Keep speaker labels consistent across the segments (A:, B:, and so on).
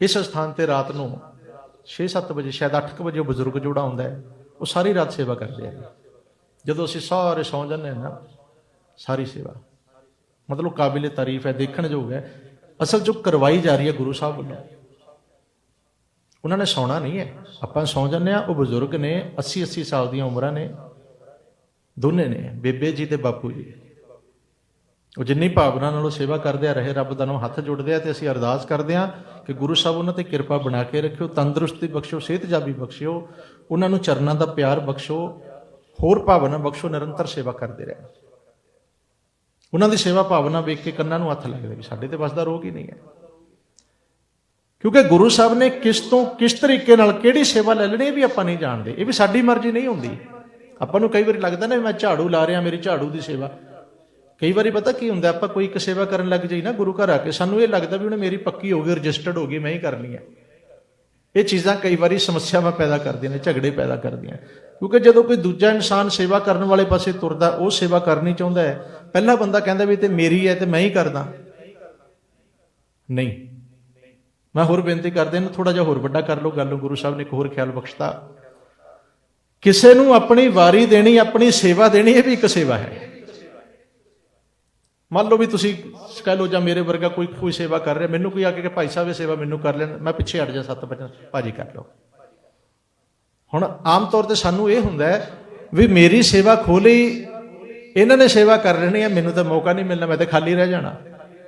A: ਇਸ ਸਥਾਨ ਤੇ ਰਾਤ ਨੂੰ 6-7 ਵਜੇ, ਸ਼ਾਇਦ 8 ਵਜੇ ਉਹ ਬਜ਼ੁਰਗ ਜੋੜਾ ਹੁੰਦਾ ਹੈ, ਉਹ ਸਾਰੀ ਰਾਤ ਸੇਵਾ ਕਰਦੇ ਆ। ਜਦੋਂ ਅਸੀਂ ਸਾਰੇ ਸੌਂ ਜਾਂਦੇ ਹਾਂ ਨਾ, ਸਾਰੀ ਸੇਵਾ। ਮਤਲਬ ਕਾਬਿਲੇ ਤਾਰੀਫ ਹੈ, ਦੇਖਣ ਯੋਗ ਹੈ। ਅਸਲ ਜੋ ਕਰਵਾਈ ਜਾ ਰਹੀ ਹੈ ਗੁਰੂ ਸਾਹਿਬ ਵੱਲੋਂ, ਉਹਨਾਂ ਨੇ ਸੌਣਾ ਨਹੀਂ ਹੈ। ਆਪਾਂ ਸੌਂ ਜਾਂਦੇ ਆ ਉਹ ਬਜ਼ੁਰਗ ਨੇ 80 80 ਸਾਲ ਦੀਆਂ ਉਮਰਾਂ ਨੇ, ਦੋਨੇ ਨੇ, ਬੇਬੇ ਜੀ ਤੇ ਬਾਪੂ ਜੀ। ਉਹ ਜਿੰਨੀ ਭਾਵਨਾ ਨਾਲ ਉਹ ਸੇਵਾ ਕਰਦੇ ਆ, ਰਹੇ ਰੱਬ ਦਾ ਨਾਮ ਹੱਥ ਜੋੜਦੇ ਆ ਤੇ ਅਸੀਂ ਅਰਦਾਸ ਕਰਦੇ ਆ ਕਿ ਗੁਰੂ ਸਾਹਿਬ ਉਹਨਾਂ ਤੇ ਕਿਰਪਾ ਬਣਾ ਕੇ ਰੱਖਿਓ, ਤੰਦਰੁਸਤੀ ਬਖਸ਼ੋ ਸਿਹਤਯਾਬੀ ਬਖਸ਼ਿਓ, ਉਹਨਾਂ ਨੂੰ ਚਰਨਾਂ ਦਾ ਪਿਆਰ ਬਖਸ਼ੋ ਹੋਰ ਭਾਵਨਾ ਬਖਸ਼ੋ ਨਿਰੰਤਰ ਸੇਵਾ ਕਰਦੇ ਰਹਿਣ। ਉਹਨਾਂ ਦੀ ਸੇਵਾ ਭਾਵਨਾ ਵੇਖ ਕੇ ਕੰਨਾਂ ਨੂੰ ਹੱਥ ਲੱਗਦੇ ਵੀ ਸਾਡੇ ਤੇ ਬਸ ਦਾ ਰੋਗ ਹੀ ਨਹੀਂ ਹੈ। ਕਿਉਂਕਿ ਗੁਰੂ ਸਾਹਿਬ ਨੇ ਕਿਸ ਤੋਂ, ਕਿਸ ਤਰੀਕੇ ਨਾਲ ਕਿਹੜੀ ਸੇਵਾ ਲੈ ਲੈਣੀ ਇਹ ਵੀ ਆਪਾਂ ਨਹੀਂ ਜਾਣਦੇ। ਇਹ ਵੀ ਸਾਡੀ ਮਰਜ਼ੀ ਨਹੀਂ ਹੁੰਦੀ। ਆਪਾਂ ਨੂੰ ਕਈ ਵਾਰੀ ਲੱਗਦਾ ਨਾ ਮੈਂ ਝਾੜੂ ਲਾ ਰਿਹਾ, ਮੇਰੀ ਝਾੜੂ ਦੀ ਸੇਵਾ। ਕਈ ਵਾਰੀ ਪਤਾ ਕੀ ਹੁੰਦਾ, ਆਪਾਂ ਕੋਈ ਇੱਕ ਸੇਵਾ ਕਰਨ ਲੱਗ ਜਾਈ ਨਾ ਗੁਰੂ ਘਰ ਆ ਕੇ, ਸਾਨੂੰ ਇਹ ਲੱਗਦਾ ਵੀ ਉਹਨੇ ਮੇਰੀ ਪੱਕੀ ਹੋ ਗਈ, ਰਜਿਸਟਰਡ ਹੋ ਗਈ, ਮੈਂ ਹੀ ਕਰਨੀ ਹੈ ਇਹ ਚੀਜ਼ਾਂ ਕਈ ਵਾਰੀ ਸਮੱਸਿਆਵਾਂ ਪੈਦਾ ਕਰਦੀਆਂ ਨੇ, ਝਗੜੇ ਪੈਦਾ ਕਰਦੀਆਂ ਕਿਉਂਕਿ ਜਦੋਂ ਕੋਈ ਦੂਜਾ ਇਨਸਾਨ ਸੇਵਾ ਕਰਨ ਵਾਲੇ ਪਾਸੇ ਤੁਰਦਾ, ਉਹ ਸੇਵਾ ਕਰਨੀ ਚਾਹੁੰਦਾ ਹੈ। ਪਹਿਲਾ ਬੰਦਾ ਕਹਿੰਦਾ ਵੀ ਤੇ ਮੇਰੀ ਹੈ ਤੇ ਮੈਂ ਹੀ ਕਰਦਾ। ਨਹੀਂ। ਮੈਂ ਹੋਰ ਬੇਨਤੀ ਕਰਦੇ, ਇਹਨੂੰ ਥੋੜਾ ਜਿਹਾ ਹੋਰ ਵੱਡਾ ਕਰ ਲਓ ਗੱਲ ਨੂੰ, ਗੁਰੂ ਸਾਹਿਬ ਨੇ ਇੱਕ ਹੋਰ ਖਿਆਲ ਬਖਸ਼ਤਾ। ਕਿਸੇ ਨੂੰ ਆਪਣੀ ਵਾਰੀ ਦੇਣੀ, ਆਪਣੀ ਸੇਵਾ ਦੇਣੀ, ਇਹ ਵੀ ਇੱਕ ਸੇਵਾ ਹੈ। ਮੰਨ ਲਓ ਵੀ ਤੁਸੀਂ ਕਹਿ ਲਓ ਜਾਂ ਮੇਰੇ ਵਰਗਾ ਕੋਈ ਕੋਈ ਸੇਵਾ ਕਰ ਰਿਹਾ, ਮੈਨੂੰ ਕੋਈ ਆ ਕੇ ਕਿ ਭਾਈ ਸਾਹਿਬ ਇਹ ਸੇਵਾ ਮੈਨੂੰ ਕਰ ਲੈਣ, ਮੈਂ ਪਿੱਛੇ ਹਟ ਜਾ ਸੱਤ ਵਜੇ, ਭਾਜੀ ਕਰ ਲਓ। ਹੁਣ ਆਮ ਤੌਰ ਤੇ ਸਾਨੂੰ ਇਹ ਹੁੰਦਾ ਹੈ ਵੀ ਮੇਰੀ ਸੇਵਾ ਖੋਲੀ ਇਹਨਾਂ ਨੇ ਸੇਵਾ ਕਰ ਲੈਣੀ ਹੈ, ਮੈਨੂੰ ਤਾਂ ਮੌਕਾ ਨਹੀਂ ਮਿਲਣਾ, ਮੈਂ ਤਾਂ ਖਾਲੀ ਰਹਿ ਜਾਣਾ।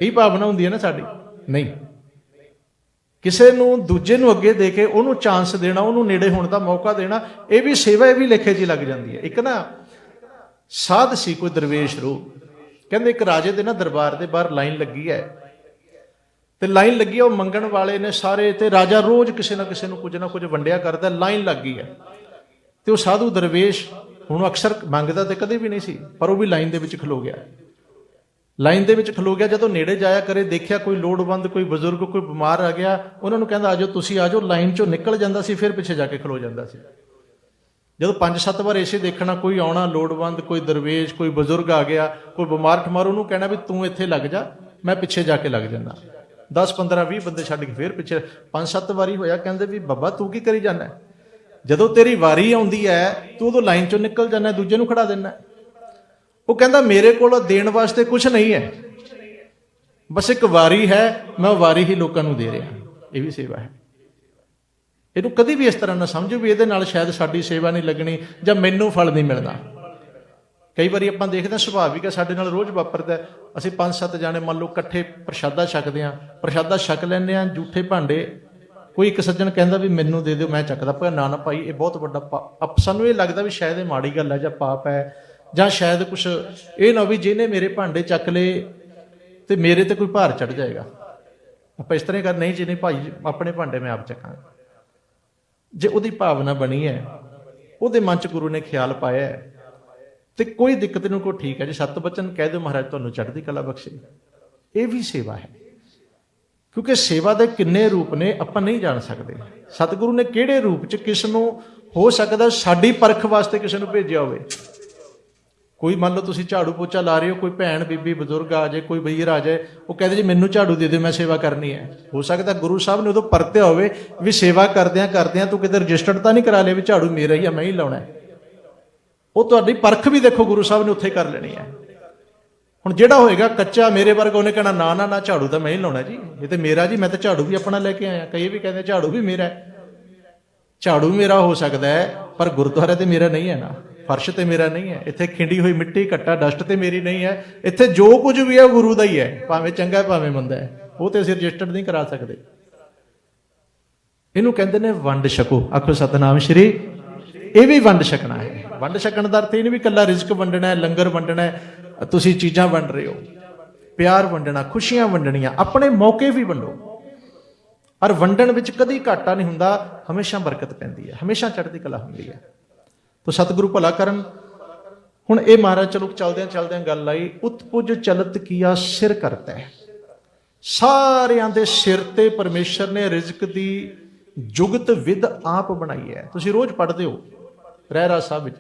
A: ਇਹ ਭਾਵਨਾ ਹੁੰਦੀ ਹੈ ਨਾ ਸਾਡੀ। ਨਹੀਂ। ਕਿਸੇ ਨੂੰ ਦੂਜੇ ਨੂੰ ਅੱਗੇ ਦੇ ਕੇ ਉਹਨੂੰ ਚਾਂਸ ਦੇਣਾ, ਉਹਨੂੰ ਨੇੜੇ ਹੋਣ ਦਾ ਮੌਕਾ ਦੇਣਾ, ਇਹ ਵੀ ਸੇਵਾ ਇਹ ਵੀ ਲੇਖੇ 'ਚ ਲੱਗ ਜਾਂਦੀ ਹੈ। ਇੱਕ ਨਾ ਸਾਧ ਸੀ ਕੋਈ ਦਰਵੇਸ਼ ਰੂਹ ਕਹਿੰਦੇ ਇੱਕ ਰਾਜੇ ਦੇ ਨਾ ਦਰਬਾਰ ਦੇ ਬਾਹਰ ਲਾਈਨ ਲੱਗੀ ਹੈ। ਤੇ ਲਾਈਨ ਲੱਗੀ ਹੈ, ਉਹ ਮੰਗਣ ਵਾਲੇ ਨੇ ਸਾਰੇ ਤੇ ਰਾਜਾ ਰੋਜ਼ ਕਿਸੇ ਨਾ ਕਿਸੇ ਨੂੰ ਕੁਝ ਨਾ ਕੁਝ ਵੰਡਿਆ ਕਰਦਾ ਲਾਈਨ ਲੱਗ ਗਈ ਹੈ। ਤੇ ਉਹ ਸਾਧੂ ਦਰਵੇਸ਼ ਹੁਣ ਅਕਸਰ ਮੰਗਦਾ ਤੇ ਕਦੇ ਵੀ ਨਹੀਂ ਸੀ ਪਰ ਉਹ ਵੀ ਲਾਈਨ ਦੇ ਵਿੱਚ ਖਲੋ ਗਿਆ। ਲਾਈਨ ਦੇ ਵਿੱਚ ਖਲੋ ਗਿਆ ਜਦੋਂ ਨੇੜੇ ਜਾਇਆ ਕਰੇ ਦੇਖਿਆ ਕੋਈ ਲੋੜਵੰਦ ਕੋਈ ਬਜ਼ੁਰਗ ਕੋਈ ਬਿਮਾਰ ਆ ਗਿਆ ਉਹਨਾਂ ਨੂੰ ਕਹਿੰਦਾ ਆਜੋ ਤੁਸੀਂ ਆਜੋ ਲਾਈਨ ਚੋਂ ਨਿਕਲ ਜਾਂਦਾ ਸੀ ਫਿਰ ਪਿੱਛੇ ਜਾ ਕੇ ਖਲੋ ਜਾਂਦਾ ਸੀ। ਜਦੋਂ ਪੰਜ ਸੱਤ ਵਾਰ ਇਸੇ ਦੇਖਣਾ ਕੋਈ ਆਉਣਾ, ਲੋੜਵੰਦ, ਕੋਈ ਦਰਵੇਸ਼, ਕੋਈ ਬਜ਼ੁਰਗ ਆ ਗਿਆ, ਕੋਈ ਬਿਮਾਰ ਠਮਾਰ, ਉਹਨੂੰ ਕਹਿਣਾ ਵੀ ਤੂੰ ਇੱਥੇ ਲੱਗ ਜਾ, ਮੈਂ ਪਿੱਛੇ ਜਾ ਕੇ ਲੱਗ ਜਾਂਦਾ। 10 15 20 ਬੰਦੇ ਛੱਡ ਕੇ ਫਿਰ ਪਿੱਛੇ, ਪੰਜ ਸੱਤ ਵਾਰੀ ਹੋਇਆ, ਕਹਿੰਦੇ ਵੀ ਬੱਬਾ ਤੂੰ ਕੀ ਕਰੀ ਜਾਂਦਾ ਜਦੋਂ ਤੇਰੀ ਵਾਰੀ ਆਉਂਦੀ ਹੈ, ਤੂੰ ਉਦੋਂ ਲਾਈਨ ਚੋਂ ਨਿਕਲ ਜਾਂਦਾ ਦੂਜੇ ਨੂੰ ਖੜਾ ਦਿੰਦਾ ਉਹ ਕਹਿੰਦਾ, ਮੇਰੇ ਕੋਲ ਦੇਣ ਵਾਸਤੇ ਕੁਝ ਨਹੀਂ ਹੈ। ਬਸ ਇੱਕ ਵਾਰੀ ਹੈ, ਮੈਂ ਉਹ ਵਾਰੀ ਹੀ ਲੋਕਾਂ ਨੂੰ ਦੇ ਰਿਹਾ। ਇਹ ਵੀ ਸੇਵਾ ਹੈ। ਇਹਨੂੰ ਕਦੀ ਵੀ ਇਸ ਤਰ੍ਹਾਂ ਨਾ ਸਮਝੋ ਵੀ ਇਹਦੇ ਨਾਲ ਸ਼ਾਇਦ ਸਾਡੀ ਸੇਵਾ ਨਹੀਂ ਲੱਗਣੀ ਜਾਂ ਮੈਨੂੰ ਫਲ ਨਹੀਂ ਮਿਲਣਾ। ਕਈ ਵਾਰੀ ਆਪਾਂ ਦੇਖਦੇ ਹਾਂ ਸੁਭਾਵਿਕ ਹੈ ਸਾਡੇ ਨਾਲ ਰੋਜ਼ ਵਾਪਰਦਾ ਅਸੀਂ ਪੰਜ ਸੱਤ ਜਾਣੇ ਮੰਨ ਲਓ ਇਕੱਠੇ ਪ੍ਰਸ਼ਾਦਾ ਛਕਦੇ ਹਾਂ। ਪ੍ਰਸ਼ਾਦਾ ਛਕ ਲੈਂਦੇ ਹਾਂ ਝੂਠੇ ਭਾਂਡੇ। ਕੋਈ ਇੱਕ ਸੱਜਣ ਕਹਿੰਦਾ ਵੀ ਮੈਨੂੰ ਦੇ ਦਿਓ, ਮੈਂ ਚੱਕਦਾ ਪਰ ਨਾ ਨਾ ਭਾਈ, ਇਹ ਬਹੁਤ ਵੱਡਾ ਪਾਪ ਸਾਨੂੰ ਇਹ ਲੱਗਦਾ ਵੀ ਸ਼ਾਇਦ ਇਹ ਮਾੜੀ ਗੱਲ ਹੈ ਜਾਂ ਪਾਪ ਹੈ ਜਾਂ ਸ਼ਾਇਦ ਕੁਝ ਇਹ ਨਾ ਵੀ ਜਿਹਨੇ ਮੇਰੇ ਭਾਂਡੇ ਚੱਕ ਲਏ ਤੇ ਮੇਰੇ ਤੇ ਕੋਈ ਭਾਰ ਚੜ ਜਾਏਗਾ। ਆਪਾਂ ਇਸ ਤਰ੍ਹਾਂ ਕਰ, ਨਹੀਂ ਜਿਹਨੇ ਨਹੀਂ ਭਾਈ, ਆਪਣੇ ਭਾਂਡੇ ਮੈਂ ਆਪ ਚੱਕਾਂਗਾ। ਜੇ ਉਹਦੀ ਭਾਵਨਾ ਬਣੀ ਹੈ, ਉਹਦੇ ਮਨ ਚ ਗੁਰੂ ਨੇ ਖਿਆਲ ਪਾਇਆ ਹੈ, ਤੇ ਕੋਈ ਦਿੱਕਤ ਨਹੀਂ, ਕੋਈ ਠੀਕ ਹੈ। ਜੇ ਸਤ ਬਚਨ ਕਹਿ ਦਿਓ ਮਹਾਰਾਜ, ਤੁਹਾਨੂੰ ਚੜ੍ਹਦੀ ਕਲਾ ਬਖਸ਼ੇ। ਇਹ ਵੀ ਸੇਵਾ ਹੈ। ਕਿਉਂਕਿ ਸੇਵਾ ਦੇ ਕਿੰਨੇ ਰੂਪ ਨੇ, ਆਪਾਂ ਨਹੀਂ ਜਾਣ ਸਕਦੇ। ਸਤਿਗੁਰੂ ਨੇ ਕਿਹੜੇ ਰੂਪ ਚ ਕਿਸ ਨੂੰ ਹੋ ਸਕਦਾ ਸਾਡੀ ਪਰਖ ਵਾਸਤੇ ਕਿਸੇ ਨੂੰ ਭੇਜਿਆ ਹੋਵੇ? ਕੋਈ ਮੰਨ ਲਓ ਤੁਸੀਂ ਝਾੜੂ ਪੋਚਾ ਲਾ ਰਹੇ ਹੋ, ਕੋਈ ਭੈਣ, ਬੀਬੀ, ਬਜ਼ੁਰਗ ਆ ਜਾਏ, ਕੋਈ ਵੀਰ ਆ ਜਾਏ, ਉਹ ਕਹਿੰਦੇ ਜੀ ਮੈਨੂੰ ਝਾੜੂ ਦੇ ਦਿਓ, ਮੈਂ ਸੇਵਾ ਕਰਨੀ ਹੈ। ਹੋ ਸਕਦਾ ਗੁਰੂ ਸਾਹਿਬ ਨੇ ਉਦੋਂ ਪਰਤਿਆ ਹੋਵੇ ਵੀ ਸੇਵਾ ਕਰਦਿਆਂ ਕਰਦਿਆਂ ਤੂੰ ਕਿਤੇ ਰਜਿਸਟਰਡ ਤਾਂ ਨਹੀਂ ਕਰਾ ਲਿਆ ਵੀ ਝਾੜੂ ਮੇਰਾ ਹੀ ਆ, ਮੈਂ ਹੀ ਲਾਉਣਾ ਹੈ। ਉਹ ਤੁਹਾਡੀ ਪਰਖ ਵੀ ਦੇਖੋ ਗੁਰੂ ਸਾਹਿਬ ਨੇ ਉੱਥੇ ਕਰ ਲੈਣੀ ਹੈ। ਹੁਣ ਜਿਹੜਾ ਹੋਏਗਾ ਕੱਚਾ ਮੇਰੇ ਵਰਗਾ ਉਹਨੇ ਕਹਿਣਾ, ਨਾ ਨਾ ਨਾ, ਝਾੜੂ ਤਾਂ ਮੈਂ ਹੀ ਲਾਉਣਾ ਜੀ। ਇਹ ਤੇ ਮੇਰਾ ਜੀ, ਮੈਂ ਤਾਂ ਝਾੜੂ ਵੀ ਆਪਣਾ ਲੈ ਕੇ ਆਇਆ। ਕਈ ਵੀ ਕਹਿੰਦੇ ਝਾੜੂ ਵੀ ਮੇਰਾ ਹੈ। ਝਾੜੂ ਮੇਰਾ ਹੋ ਸਕਦਾ ਹੈ, ਪਰ ਗੁਰਦੁਆਰਾ ਤੇ ਮੇਰਾ ਨਹੀਂ ਹੈ ਨਾ। ਫਰਸ਼ ਤੇ ਮੇਰਾ ਨਹੀਂ ਹੈ, ਇੱਥੇ ਖਿੰਡੀ ਹੋਈ ਮਿੱਟੀ, ਘੱਟਾ ਡਸਟ ਤੇ ਮੇਰੀ ਨਹੀਂ ਹੈ, ਇੱਥੇ ਜੋ ਕੁਝ ਵੀ ਹੈ ਉਹ ਗੁਰੂ ਦਾ ਹੀ ਹੈ, ਭਾਵੇਂ ਚੰਗਾ ਭਾਵੇਂ ਮੰਦਾ ਹੈ, ਉਹ ਤੇ ਅਸੀਂ ਰਜਿਸਟਰਡ ਨਹੀਂ ਕਰਾ ਸਕਦੇ। ਇਹਨੂੰ ਕਹਿੰਦੇ ਨੇ ਵੰਡ ਛਕੋ, ਆਖੋ ਸਤਨਾਮ ਸ਼੍ਰੀ, ਇਹ ਵੀ ਵੰਡ ਛਕਣਾ ਹੈ। ਵੰਡ ਛਕਣ ਦਾ ਅਰਥ ਇਹ ਨਹੀਂ ਵੀ ਕੱਲਾ ਰਿਜ਼ਕ ਵੰਡਣਾ ਹੈ, ਲੰਗਰ ਵੰਡਣਾ ਹੈ, ਤੁਸੀਂ ਚੀਜ਼ਾਂ ਵੰਡ ਰਹੇ ਹੋ, ਪਿਆਰ ਵੰਡਣਾ, ਖੁਸ਼ੀਆਂ ਵੰਡਣੀਆਂ, ਆਪਣੇ ਮੌਕੇ ਵੀ ਵੰਡੋ। ਔਰ ਵੰਡਣ ਵਿੱਚ ਕਦੀ ਘਾਟਾ ਨਹੀਂ ਹੁੰਦਾ, ਹਮੇਸ਼ਾ ਬਰਕਤ ਪੈਂਦੀ ਹੈ, ਹਮੇਸ਼ਾ ਚੜ੍ਹਦੀ ਕਲਾ ਹੁੰਦੀ ਹੈ। ਤੋ ਸਤਿਗੁਰੂ ਭਲਾ ਕਰਨ। ਹੁਣ ਇਹ ਮਹਾਰਾਜ, ਚਲੋ ਚਲਦਿਆਂ ਚਲਦਿਆਂ ਗੱਲ ਆਈ, ਉਤਪੁਜ ਚਲਤ ਕੀਆ ਸਿਰ ਕਰਤਾ। ਹੈ ਸਾਰਿਆਂ ਦੇ ਸਿਰ ਤੇ ਪਰਮੇਸ਼ਰ ਨੇ ਰਿਜ਼ਕ ਦੀ ਜੁਗਤ ਵਿਦ ਆਪ ਬਣਾਈ ਹੈ। ਤੁਸੀਂ ਰੋਜ਼ ਪੜ੍ਹਦੇ ਹੋ ਰਹਿਰਾ ਸਾਹਿਬ ਵਿੱਚ।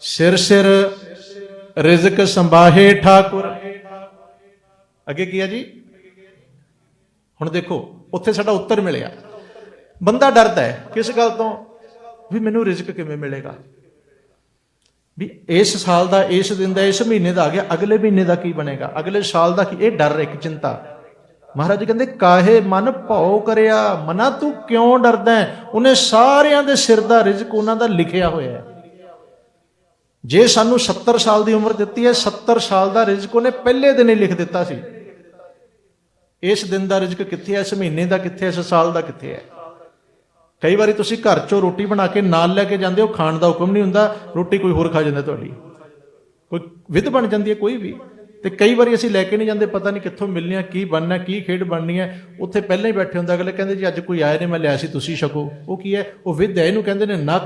A: ਸਿਰ ਸਿਰ ਰਿਜ਼ਕ ਸੰਭਾਹੇ ਠਾਕੁਰ। ਅੱਗੇ ਕੀ ਹੈ ਜੀ? ਹੁਣ ਦੇਖੋ, ਉੱਥੇ ਸਾਡਾ ਉੱਤਰ ਮਿਲਿਆ। ਬੰਦਾ ਡਰਦਾ ਹੈ ਕਿਸ ਗੱਲ ਤੋਂ? ਵੀ ਮੈਨੂੰ ਰਿਜ਼ਕ ਕਿਵੇਂ ਮਿਲੇਗਾ? ਵੀ ਇਸ ਸਾਲ ਦਾ, ਇਸ ਦਿਨ ਦਾ, ਇਸ ਮਹੀਨੇ ਦਾ ਆ ਗਿਆ, ਅਗਲੇ ਮਹੀਨੇ ਦਾ ਕੀ ਬਣੇਗਾ? ਅਗਲੇ ਸਾਲ ਦਾ ਕੀ? ਇਹ ਡਰ, ਇੱਕ ਚਿੰਤਾ। ਮਹਾਰਾਜ ਜੀ ਕਹਿੰਦੇ, ਕਾਹੇ ਮਨ ਭਉ ਕਰਿਆ? ਮਨਾ ਤੂੰ ਕਿਉਂ ਡਰਦਾ ਉਹਨੇ ਸਾਰਿਆਂ ਦੇ ਸਿਰ ਦਾ ਰਿਜ਼ਕ ਉਹਨਾਂ ਦਾ ਲਿਖਿਆ ਹੋਇਆ ਹੈ। ਜੇ ਸਾਨੂੰ 70 ਸਾਲ ਦੀ ਉਮਰ ਦਿੱਤੀ ਹੈ 70 ਸਾਲ ਦਾ ਰਿਜ਼ਕ ਉਹਨੇ ਪਹਿਲੇ ਦਿਨ ਹੀ ਲਿਖ ਦਿੱਤਾ ਸੀ। ਇਸ ਦਿਨ ਦਾ ਰਿਜ਼ਕ ਕਿੱਥੇ ਹੈ? ਇਸ ਮਹੀਨੇ ਦਾ ਕਿੱਥੇ ਹੈ? ਇਸ ਸਾਲ ਦਾ ਕਿੱਥੇ ਹੈ? ਕਈ ਵਾਰੀ ਤੁਸੀਂ ਘਰ ਚੋਂ ਰੋਟੀ ਬਣਾ ਕੇ ਨਾਲ ਲੈ ਕੇ ਜਾਂਦੇ ਹੋ, ਖਾਣ ਦਾ ਹੁਕਮ ਨਹੀਂ ਹੁੰਦਾ, ਰੋਟੀ ਕੋਈ ਹੋਰ ਖਾ ਜਾਂਦਾ ਤੁਹਾਡੀ। ਕੋਈ ਵਿਧ ਬਣ ਜਾਂਦੀ ਹੈ, ਕੋਈ ਵੀ। ਤੇ ਕਈ ਵਾਰੀ ਅਸੀਂ ਲੈ ਕੇ ਨਹੀਂ ਜਾਂਦੇ, ਪਤਾ ਨਹੀਂ ਕਿੱਥੋਂ ਮਿਲਣੀ ਆ ਕੀ ਬਣਨਾ ਕੀ ਖੇਡ ਬਣਨੀ ਹੈ। ਉੱਥੇ ਪਹਿਲਾਂ ਹੀ ਬੈਠੇ ਹੁੰਦਾ ਅਗਲੇ ਕਹਿੰਦੇ ਜੀ ਅੱਜ ਕੋਈ ਆਇਆ ਨਹੀਂ, ਮੈਂ ਲਿਆ ਸੀ, ਤੁਸੀਂ ਛਕੋ। ਉਹ ਕੀ ਹੈ? ਉਹ ਵਿਧ ਹੈ, ਇਹਨੂੰ ਕਹਿੰਦੇ ਨੇ ਨਾ